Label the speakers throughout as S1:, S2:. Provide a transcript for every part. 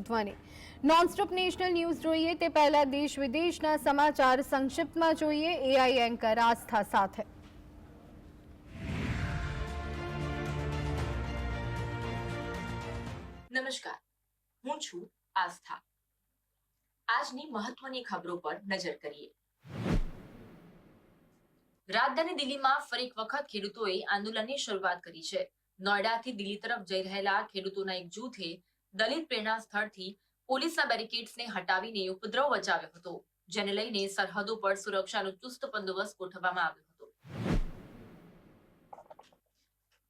S1: મહત્વની nonstop national news જોઈએ તે પહેલા દેશ વિદેશના સમાચાર સંક્ષિપ્તમાં જોઈએ. એઆઈ એન્કર આસ્થા સાથે.
S2: નમસ્કાર. હું છું આસ્થા. આજની મહત્વની ખબરો પર નજર કરીએ. રાજધાની દિલ્હીમાં ફરી એક વખત ખેડૂતોએ આંદોલનની શરૂઆત કરી છે. નોઈડાથી દિલ્હી તરફ જઈ રહેલા ખેડૂતોના એક જૂથે દલિત પ્રેરણા સ્થળથી પોલીસના બેરિકેડ્સને હટાવીને ઉપદ્રવ બચાવ્યો હતો, જેને લઈને સરહદો પર સુરક્ષાનો ચુસ્ત બંદોબસ્ત ગોઠવવામાં આવ્યો હતો.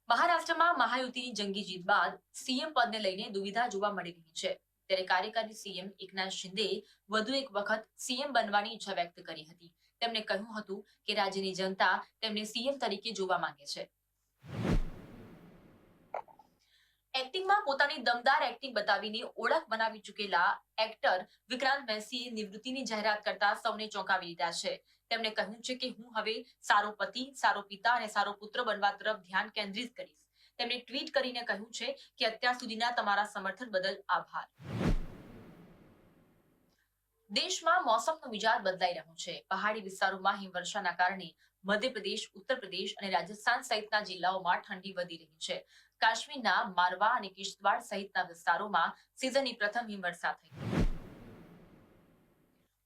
S2: મહારાષ્ટ્રમાં મહાયુતિની જંગી જીત બાદ સીએમ પદને લઈને દુવિધા જોવા મળી રહી છે. ત્યારે કાર્યકારી સીએમ એકનાથ શિંદે વધુ એક વખત સીએમ બનવાની ઈચ્છા વ્યક્ત કરી હતી. તેમણે કહ્યું હતું કે રાજ્યની જનતા તેમને સીએમ તરીકે જોવા માંગે છે. એક્ટિંગમાં પોતાની દમદાર એક્ટિંગ બતાવીને ઓળખ બનાવી ચૂકેલા એક્ટર વિક્રાંત મેસીએ નિવૃત્તિની જાહેરાત કરતા સૌને ચોંકાવી લીધા છે. તેમણે કહ્યું છે કે હું હવે સારો પતિ, સારો પિતા અને સારો પુત્ર બનવા તરફ ધ્યાન કેન્દ્રિત કરીશ. તેમણે ટ્વીટ કરીને કહ્યું છે કે અત્યાર સુધીના તમારા સમર્થન બદલ આભાર. દેશમાં મોસમનો મિજાજ બદલાઈ રહ્યો છે. પહાડી વિસ્તારોમાં હિમવર્ષાના કારણે મધ્યપ્રદેશ ઉત્તર પ્રદેશ અને રાજસ્થાન સહિતના જિલ્લાઓમાં ઠંડી વધી રહી છે. કાશ્મીરના મારવા અને કિશ્તવાડ સહિતના વિસ્તારોમાં સિઝનની પ્રથમ હિમવર્ષા થઈ.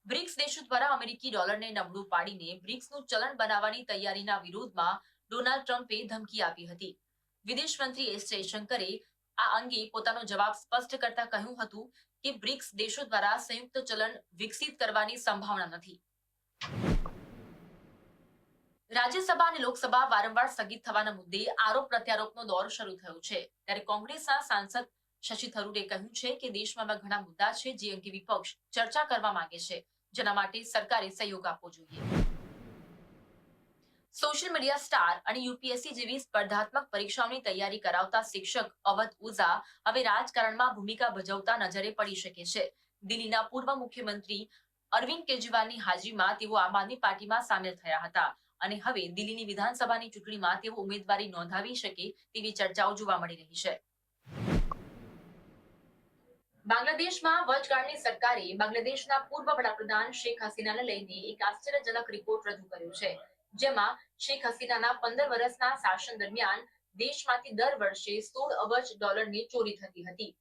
S2: બ્રિક્સ દેશો દ્વારા અમેરિકી ડોલરને નબળું પાડીને બ્રિક્સનું ચલણ બનાવવાની તૈયારીના વિરોધમાં ડોનાલ્ડ ટ્રમ્પે ધમકી આપી હતી. વિદેશ મંત્રી એસ જયશંકરે આ અંગે પોતાનો જવાબ સ્પષ્ટ કરતા કહ્યું હતું કે બ્રિક્સ દેશો દ્વારા સંયુક્ત ચલણ વિકસિત કરવાની સંભાવના નથી. રાજ્યસભા અને લોકસભા વારંવાર સ્થગિત થવાના મુદ્દે આરોપ પ્રત્યારોપનો દોર શરૂ થયો છે. ત્યારે કોંગ્રેસના સાંસદ શશી થરૂરે કહ્યું છે કે દેશમાં એવા ઘણા મુદ્દા છે જે અંગે વિપક્ષ ચર્ચા કરવા માંગે છે. જેના માટે સરકારે સહયોગ આપવો જોઈએ. સોશિયલ મીડિયા સ્ટાર અને યુપીએસસી જેવી સ્પર્ધાત્મક પરીક્ષાઓની તૈયારી કરાવતા શિક્ષક અવધ ઉઝા હવે રાજકારણમાં ભૂમિકા ભજવતા નજરે પડી શકે છે. દિલ્હીના પૂર્વ મુખ્યમંત્રી અરવિંદ કેજરીવાલની હાજરીમાં તેઓ આમ આદમી પાર્ટીમાં સામેલ થયા હતા. અને હવે દિલ્હીની વિધાનસભાની ચૂંટણીમાં તેઓ ઉમેદવારી નોંધાવી શકે તેવી ચર્ચાઓ જોવા મળી રહી છે. બાંગ્લાદેશમાં વચગાળની સરકારે બાંગ્લાદેશના પૂર્વ વડાપ્રધાન શેખ હસીનાને લઈને એક આશ્ચર્યજનક રિપોર્ટ રજૂ કર્યો છે, જેમાં શેખ હસીનાના પંદર વર્ષના શાસન દરમિયાન દેશમાંથી દર વર્ષે સોળ અબજ ડોલરની ચોરી થતી હતી.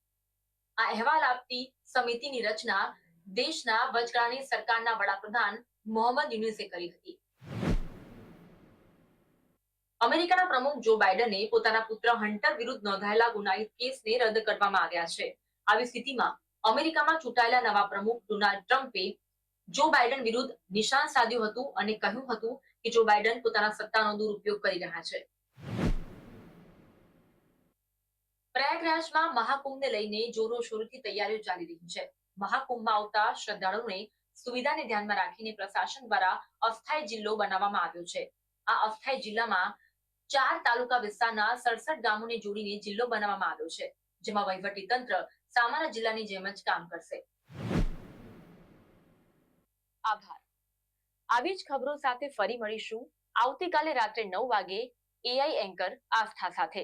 S2: આ અહેવાલ આપતી સમિતિની રચના દેશના વચગાળની સરકારના વડાપ્રધાન મોહમ્મદ યુનુસે કરી હતી. અમેરિકાના પ્રમુખ જો બાઇડને પોતાના પુત્ર હન્ટર વિરુદ્ધ નોંધાયેલા ગુનાહિત કેસને રદ કરવામાં આવ્યા છે. આવી સ્થિતિમાં અમેરિકામાં ચૂંટાયેલા નવા પ્રમુખ ડોનાલ્ડ ટ્રમ્પે જો બાઇડન વિરુદ્ધ નિશાન સાધ્યું હતું અને કહ્યું હતું કે જો બાઇડન પોતાના સત્તાનો દુરુપયોગ કરી રહ્યા છે. પ્રયાગરાજમાં મહાકુંભને લઈને જોરોશોરથી તૈયારીઓ ચાલી રહી છે. મહાકુંભમાં આવતા શ્રદ્ધાળુઓને સુવિધાને ધ્યાનમાં રાખીને પ્રશાસન દ્વારા અસ્થાયી જિલ્લો બનાવવામાં આવ્યો છે. આ અસ્થાયી જિલ્લામાં ચાર તાલુકા વિસ્તારના સડસઠ ગામોને જોડીને જિલ્લો બનાવવામાં આવ્યો છે, જેમાં વહીવટી તંત્ર સામાન્ય જિલ્લાની જેમ જ કામ કરશે. આભાર. આવી જ ખબરો સાથે ફરી મળીશું. આવતીકાલે રાત્રે નવ વાગે એઆઈ એન્કર આસ્થા સાથે.